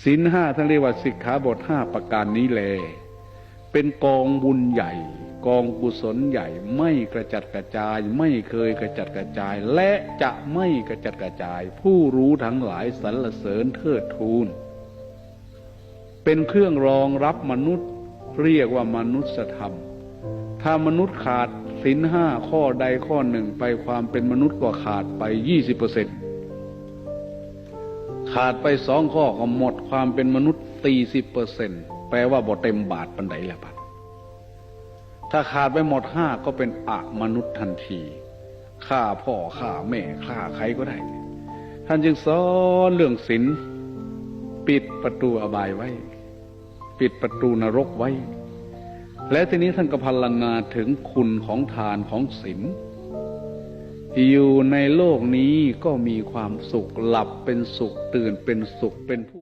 ศีลห้าท่านเรียกว่าสิกขาบทห้าประการนี้แล เป็นกองบุญใหญ่ กองกุศลใหญ่ไม่กระจัดกระจาย ไม่เคยกระจัดกระจาย และจะไม่กระจัดกระจาย ผู้รู้ทั้งหลายสรรเสริญเทิดทูน เป็นเครื่องรองรับมนุษย์เรียกว่ามนุษยธรรม ถ้ามนุษย์ขาดศีลห้าข้อใดข้อหนึ่งไปความเป็นมนุษย์ก็ขาดไปยี่สิบเปอร์เซ็น ขาดไปสองข้อก็หมดความเป็นมนุษย์ตีสิบเปอร์เซ็นแปลว่าบ่เต็มบาทปันไดแล้วพัดถ้าขาดไปหมดห้าก็เป็นอะมนุษย์ทันทีฆ่าพ่อฆ่าแม่ฆ่าใครก็ได้ ท่านจึงสอนเรื่องศีลปิดประตูอบายไว้ ปิดประตูนรกไว้ และทีนี้ท่านก็พรรณนาถึงคุณของทานของศีล อยู่ในโลกนี้ก็มีความสุขหลับเป็นสุขตื่นเป็นสุขเป็นผู้